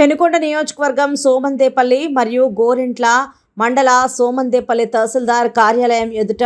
పెనుకొండ నియోజకవర్గం సోమందేపల్లి మరియు గోరింట్ల మండల సోమందేపల్లి తహసీల్దార్ కార్యాలయం ఎదుట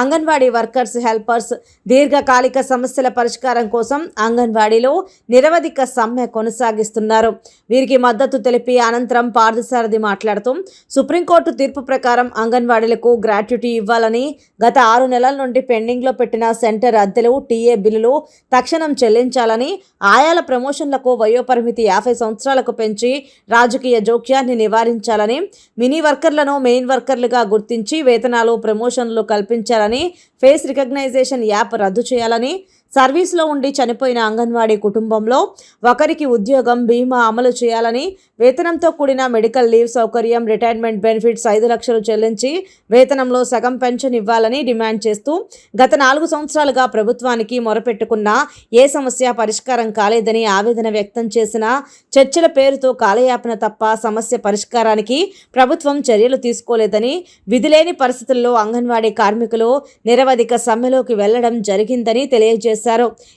అంగన్వాడీ వర్కర్స్ హెల్పర్స్ దీర్ఘకాలిక సమస్యల పరిష్కారం కోసం అంగన్వాడీలో నిరవధిక సమ్మె కొనసాగిస్తున్నారు. వీరికి మద్దతు తెలిపి అనంతరం పార్థసారథి మాట్లాడుతూ సుప్రీంకోర్టు తీర్పు ప్రకారం అంగన్వాడీలకు గ్రాట్యుటీ ఇవ్వాలని గత ఆరు నెలల నుండి పెండింగ్లో పెట్టిన సెంటర్ అద్దెలు టీఏ బిల్లులు తక్షణం చెల్లించాలని ఆయాల ప్రమోషన్లకు వయోపరిమితి యాభై సంవత్సరాలకు పెంచి రాజకీయ జోక్యాన్ని నివారించాలని మినీ వర్కర్లను మెయిన్ వర్కర్లుగా గుర్తించి వేతనాలు ప్రమోషన్లు కల్పించాలని ఫేస్ రికగ్నైజేషన్ యాప్ రద్దు చేయాలని సర్వీస్లో ఉండి చనిపోయిన అంగన్వాడీ కుటుంబంలో ఒకరికి ఉద్యోగం బీమా అమలు చేయాలని వేతనంతో కూడిన మెడికల్ లీవ్ సౌకర్యం రిటైర్మెంట్ బెనిఫిట్స్ ఐదు లక్షలు చెల్లించి వేతనంలో సగం పెన్షన్ ఇవ్వాలని డిమాండ్ చేస్తూ గత నాలుగు సంవత్సరాలుగా ప్రభుత్వానికి మొరపెట్టుకున్న ఏ సమస్య పరిష్కారం కాలేదని ఆవేదన వ్యక్తం చేసిన చర్చల పేరుతో కాలయాపన తప్ప సమస్య పరిష్కారానికి ప్రభుత్వం చర్యలు తీసుకోలేదని విధిలేని పరిస్థితుల్లో అంగన్వాడీ కార్మికులు నిరవధిక సమ్మెలోకి వెళ్ళడం జరిగిందని తెలియజేశారు.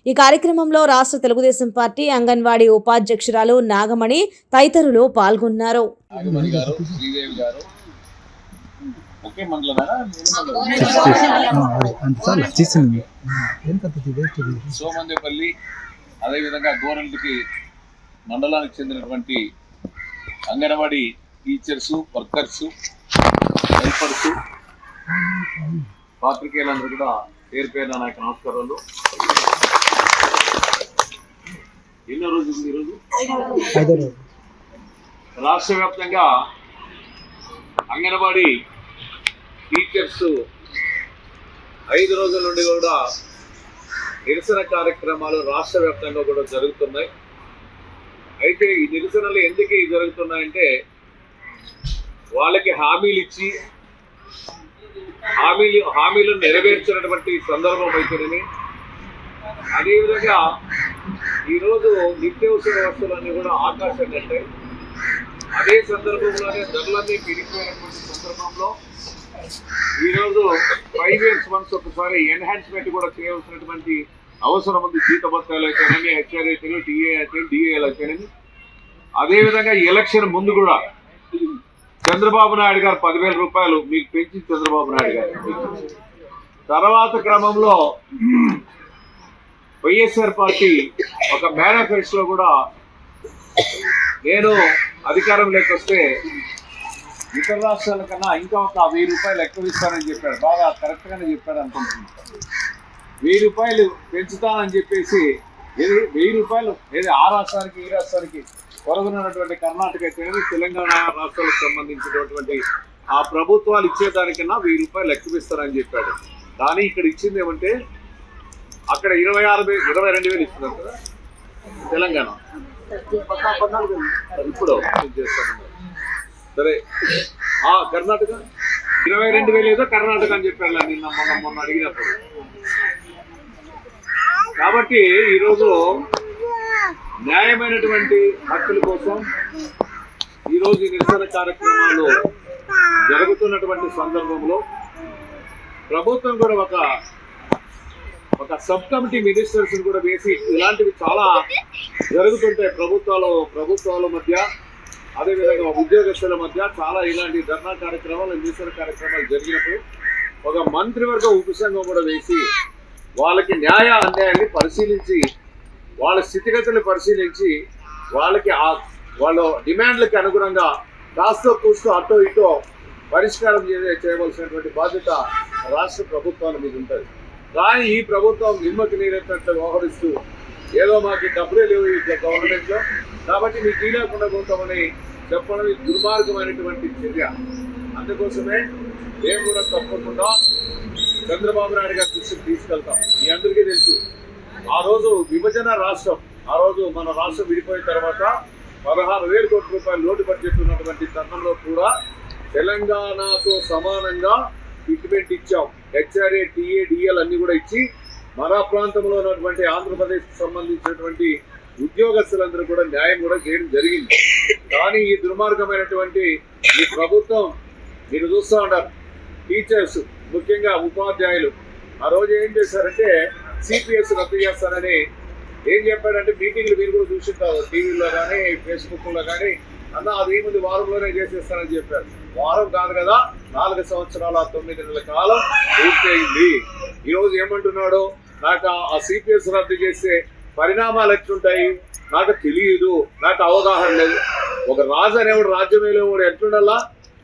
ఈ కార్యక్రమంలో రాష్ట్ర తెలుగుదేశం పార్టీ అంగన్వాడీ ఉపాధ్యక్షురాలు నాగమణి తదితరులు పాల్గొన్నారు. సోమందేపల్లి అదేవిధంగా గోరంటికి మండలానికి చెందినటువంటి అంగన్వాడీ టీచర్స్ వర్కర్స్ హెల్పర్స్ పాత్రికేయులందరూ కూడా పేరు పేరు నా యొక్క నమస్కారాలు. ఎన్నో ఉంది ఈరోజు? రోజు. రాష్ట్ర వ్యాప్తంగా అంగన్వాడీ టీచర్స్ ఐదు రోజుల నుండి కూడా నిరసన కార్యక్రమాలు రాష్ట్ర వ్యాప్తంగా కూడా జరుగుతున్నాయి. అయితే ఈ నిరసనలు ఎందుకు జరుగుతున్నాయంటే వాళ్ళకి హామీలు ఇచ్చి హామీలు హామీలను నెరవేర్చినటువంటి సందర్భం అయితేనేమి. అదేవిధంగా ఈరోజు నిత్యావసర వస్తువులన్నీ కూడా ఆకాశం కంటాయి అదే సందర్భంలోనే ధరలన్నీ పెరిగిపోయినటువంటి సందర్భంలో ఈరోజు ఫైవ్ ఇయర్స్ వన్స్ ఒకసారి ఎన్హాన్స్మెంట్ కూడా చేయవలసినటువంటి అవసరం ఉంది. జీతభత్తాలు అయితేనేమి హెచ్ఆర్ అయితేనే టీఏ అయితే డిఏలు అయితేనేమి. అదేవిధంగా ఎలక్షన్ ముందు కూడా చంద్రబాబు నాయుడు గారు పదివేల రూపాయలు మీకు పెంచి చంద్రబాబు నాయుడు గారు. తర్వాత క్రమంలో వైఎస్ఆర్ పార్టీ ఒక మేనిఫెస్టోలో కూడా నేను అధికారంలోకి వస్తే ఇతర రాష్ట్రాల కన్నా ఇంకా ఒక వెయ్యి రూపాయలు ఎక్కువ ఇస్తానని చెప్పాడు. బాగా కరెక్ట్గానే చెప్పాడు అనుకుంటున్నాను. వెయ్యి రూపాయలు పెంచుతానని చెప్పేసి ఏది వెయ్యి రూపాయలు ఏది ఆ రాష్ట్రానికి ఈ రాష్ట్రానికి పొరుగునటువంటి కర్ణాటక అయితేనేమి తెలంగాణ రాష్ట్రాలకు సంబంధించినటువంటి ఆ ప్రభుత్వాలు ఇచ్చేదానికన్నా వెయ్యి రూపాయలు ఎక్కువ ఇస్తారని చెప్పాడు. కానీ ఇక్కడ ఇచ్చింది ఏమంటే అక్కడ ఇరవై ఆరు వేలు ఇరవై రెండు వేలు ఇస్తున్నారు కదా? తెలంగాణ. ఇప్పుడు సరే. ఆ కర్ణాటక? ఇరవై రెండు వేలు ఏదో కర్ణాటక అని చెప్పాను నిన్న మొన్న మొన్న అడిగినప్పుడు. కాబట్టి ఈరోజు న్యాయమైనటువంటి హక్కుల కోసం ఈరోజు నిరసన కార్యక్రమాలు జరుగుతున్నటువంటి సందర్భంలో ప్రభుత్వం కూడా ఒక ఒక సబ్ కమిటీ మినిస్టర్స్ కూడా వేసి ఇలాంటివి చాలా జరుగుతుంటాయి ప్రభుత్వాలు ప్రభుత్వాల మధ్య అదేవిధంగా ఉద్యోగస్తుల మధ్య చాలా ఇలాంటి ధర్నా కార్యక్రమాలు నిరసన కార్యక్రమాలు జరిగినప్పుడు ఒక మంత్రివర్గ ఉపసంఘం కూడా వేసి వాళ్ళకి న్యాయ అన్యాయాన్ని పరిశీలించి వాళ్ళ స్థితిగతులు పరిశీలించి వాళ్ళకి ఆ వాళ్ళ డిమాండ్లకు అనుగుణంగా కాస్తో కూస్తూ అటో ఇటో పరిష్కారం చేయవలసినటువంటి బాధ్యత రాష్ట్ర ప్రభుత్వాల మీద ఉంటుంది. కానీ ఈ ప్రభుత్వం నిమ్మకి నీరెత్తినట్లు వ్యవహరిస్తూ ఏదో మాకు డబ్బులే లేవు ఈ గవర్నమెంట్లో. కాబట్టి మీకు ఈ లేకుండా పోతామని చెప్పడం దుర్మార్గమైనటువంటి చర్య. అందుకోసమే మేము కూడా తప్పకుండా చంద్రబాబు నాయుడు గారి దృష్టికి తీసుకెళ్తాం. మీ అందరికీ తెలుసు ఆ రోజు విభజన రాష్ట్రం ఆ రోజు మన రాష్ట్రం విడిపోయిన తర్వాత పదహారు వేల కోట్ల రూపాయలు లోటు బడ్జెట్ ఉన్నటువంటి తరుణంలో కూడా తెలంగాణతో సమానంగా ట్రీట్మెంట్ ఇచ్చాం. హెచ్ఆర్ఏ టీఏ డిఎల్ అన్ని కూడా ఇచ్చి మన ప్రాంతంలో ఉన్నటువంటి ఆంధ్రప్రదేశ్కి సంబంధించినటువంటి ఉద్యోగస్తులందరూ కూడా న్యాయం కూడా చేయడం జరిగింది. కానీ ఈ దుర్మార్గమైనటువంటి ఈ ప్రభుత్వం మీరు చూస్తూ ఉంటారు టీచర్స్ ముఖ్యంగా ఉపాధ్యాయులు ఆ రోజు ఏం చేశారంటే సిపిఎస్ రద్దు చేస్తారని ఏం చెప్పాడంటే మీటింగ్లు మీరు కూడా చూసింటారు టీవీలో కానీ ఫేస్బుక్లో కానీ అన్న అదేముంది వారంలోనే చేసేస్తానని చెప్పారు. వారం కాదు కదా నాలుగు సంవత్సరాల తొమ్మిది నెలల కాలం పూర్తయింది. ఈ రోజు ఏమంటున్నాడు నాకు ఆ సిపిఎస్ రద్దు చేసే పరిణామాలు ఎట్లుంటాయి? నాకు తెలియదు. నాకు అవగాహన లేదు. ఒక రాజు అనేవాడు రాజ్యం వెళ్ళేవాడు ఎట్లుండాలా?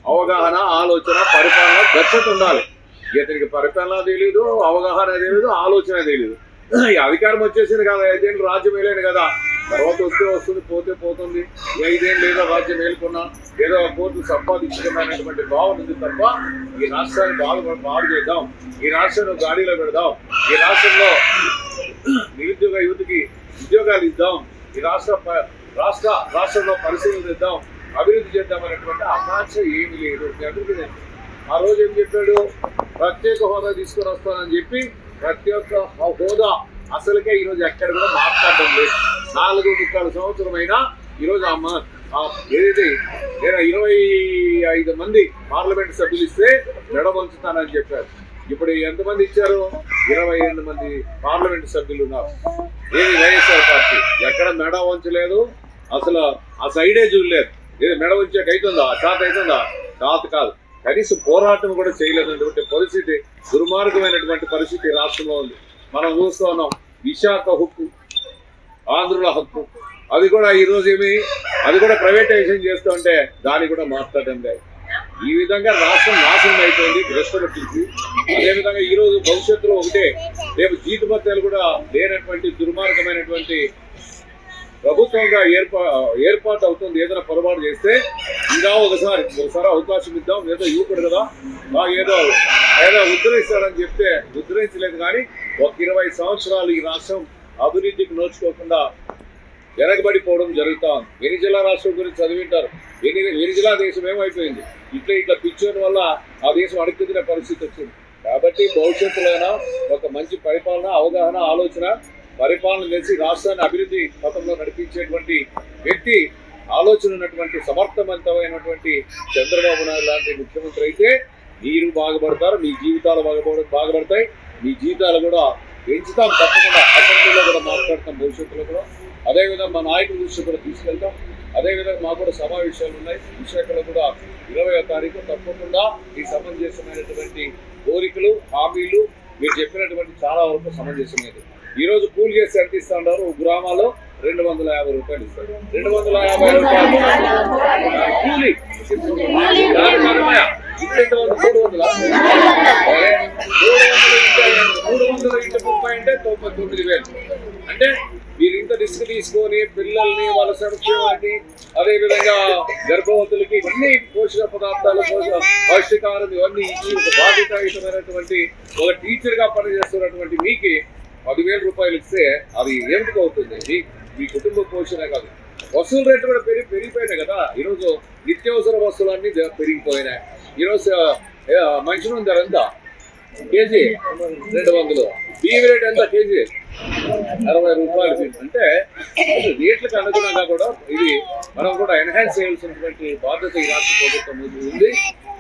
అవగాహన ఆలోచన పరిపాలన దక్షత ఉండాలి. ఇతనికి పరిపాలన తెలియదు అవగాహన తెలియదు ఆలోచన తెలియదు ఈ అధికారం వచ్చేసింది కదా ఏదైనా రాజ్యం వేయలేను కదా. తర్వాత వస్తే వస్తుంది పోతే పోతుంది. ఏదేం ఐదేళ్ళు లేదా రాజ్యం వేలుకున్నా ఏదో ఒక కోర్టు సంపాదించుకున్నటువంటి భావన ఉంది తప్ప ఈ రాష్ట్రాన్ని బాగా బాగు చేద్దాం. ఈ రాష్ట్రంలో గాడిలో పెడదాం. ఈ రాష్ట్రంలో నిరుద్యోగ యువతికి ఉద్యోగాలు ఇద్దాం. ఈ రాష్ట్ర ప- రాష్ట్ర రాష్ట్రంలో పరిశీలన ఇద్దాం. అభివృద్ధి చేద్దాం అనేటువంటి ఆకాంక్ష ఏమీ లేదు. అందుకే నేను ఆ రోజు ఏం చెప్పాడు? ప్రత్యేక హోదా తీసుకొని వస్తానని చెప్పి ప్రత్యేక హోదా. అసలుకే ఈరోజు ఎక్కడ కూడా మాట్లాడడం లేదు. నాలుగు ముక్కలు సంవత్సరమైన ఈరోజు అమ్మ ఏదైతే నేను ఇరవై ఐదు మంది పార్లమెంట్ సభ్యులు ఇస్తే మెడవంచుతానని చెప్పారు. ఇప్పుడు ఎంతమంది ఇచ్చారు? ఇరవై రెండు మంది పార్లమెంట్ సభ్యులు ఉన్నారు. ఏది వైఎస్ఆర్ పార్టీ? ఎక్కడ మెడ వంచలేదు? అసలు ఆ సైడే చూడలేదు. ఏది మెడ వంచాక అవుతుందా చాత అవుతుందా చాత కాదు. కనీసం పోరాటం కూడా చేయలేనటువంటి పరిస్థితి దుర్మార్గమైనటువంటి పరిస్థితి రాష్ట్రంలో ఉంది. మనం చూస్తూ ఉన్నాం విశాఖ హుక్కు ఆంధ్రుల హక్కు. అది కూడా ఈ రోజు ఏమి? అది కూడా ప్రైవేటైజేషన్ చేస్తుంటే దాన్ని కూడా మాట్లాడడం లేదు. ఈ విధంగా రాష్ట్రం నాశనం అయిపోయింది భ్రష్ట అదేవిధంగా ఈ రోజు భవిష్యత్తులో ఒకటే రేపు జీతభత్యాలు కూడా లేనటువంటి దుర్మార్గమైనటువంటి ప్రభుత్వంగా ఏర్పా ఏర్పాటు అవుతుంది. ఏదైనా పొరపాటు చేస్తే ఇంకా ఒకసారి ఒకసారి అవకాశం ఇద్దాం. ఏదో యువకుడు కదా బాగా ఏదో ఏదో ఉద్ధరిస్తాడని చెప్తే ఉద్ధరించలేదు కానీ ఒక ఇరవై సంవత్సరాలు ఈ రాష్ట్రం అభివృద్ధికి నోచుకోకుండా వెనకబడిపోవడం జరుగుతూ ఉంది వెనిజిల్లా రాష్ట్రం గురించి చదివింటారు. వెని వెనిజిల్లా దేశం ఏమైపోయింది? ఇట్లా ఇట్లా పిచ్చోని వల్ల ఆ దేశం అడుగుతున్న పరిస్థితి వచ్చింది. కాబట్టి భవిష్యత్తులోన ఒక మంచి పరిపాలన అవగాహన ఆలోచన పరిపాలన చేసి రాష్ట్రాన్ని అభివృద్ధి పథంలో నడిపించేటువంటి వ్యక్తి ఆలోచన ఉన్నటువంటి సమర్థవంతమైనటువంటి చంద్రబాబు నాయుడు లాంటి ముఖ్యమంత్రి అయితే మీరు బాగుపడతారు మీ జీవితాలు బాగుపడ బాగుపడతాయి. మీ జీవితాలు కూడా పెంచుతాం తప్పకుండా. భవిష్యత్తులో కూడా. అదేవిధంగా మా నాయకుల దృష్టి కూడా తీసుకెళ్తాం. అదేవిధంగా మాకు కూడా సమావేశాలు ఉన్నాయి. విశాఖలో కూడా ఇరవై తారీఖు తప్పకుండా ఈ సమంజసమైనటువంటి కోరికలు హామీలు మీరు చెప్పినటువంటి చాలా వరకు సమంజసమైనది. ఈ రోజు కూలి చేసి ఎంత ఇస్తా ఉన్నారు గ్రామాల్లో రెండు వందల యాభై రూపాయలు ఇస్తారు రెండు వందల యాభై రూపాయలు. కూలి. మూడు వందల? ఇంటూ మూడు వందల ముప్పై అంటే తొంభై తొమ్మిది వేలు. అంటే మీరు ఇంత రిస్క్ తీసుకొని పిల్లల్ని వాళ్ళ సంక్షేమాన్ని అదే విధంగా గర్భవతులకి ఇవన్నీ పోషక పదార్థాలు పోషక పౌష్టికాహారం ఇవన్నీ ఇచ్చి ఒక బాధ్యతాయుతమైనటువంటి ఒక టీచర్గా పనిచేస్తున్నటువంటి మీకు పదివేల రూపాయలు ఇస్తే అది ఏమిటికి అవుతుంది? మీ మీ కుటుంబ పోషణ కాదు. వసూలు రేట్లు కూడా పెరిగి పెరిగిపోయినాయి కదా. ఈరోజు నిత్యావసర వస్తువులన్నీ పెరిగిపోయినాయి. ఈరోజు ఆ, మనిషి ధర ఎంత? కేజీ రెండు వందలు. బియ్యం రేట్ ఎంత కేజీ? అరవై రూపాయలు అంటే రేట్లకు అనుగుణంగా కూడా ఇది మనం కూడా ఎన్హాన్స్ చేయాల్సినటువంటి బాధ్యత ఈ రాష్ట్ర ప్రభుత్వం ఉంది.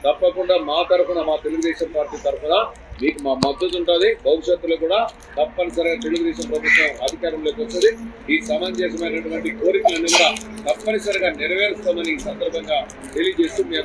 తప్పకుండా మా తరఫున మా తెలుగుదేశం పార్టీ తరఫున మీకు మా మద్దతు ఉంటుంది. భవిష్యత్తులో కూడా తప్పనిసరిగా తెలుగుదేశం ప్రభుత్వం అధికారంలోకి వస్తుంది. ఈ సమంజసమైనటువంటి కోరికలన్నీ కూడా తప్పనిసరిగా నెరవేరుస్తామని ఈ సందర్భంగా తెలియజేస్తూ మీ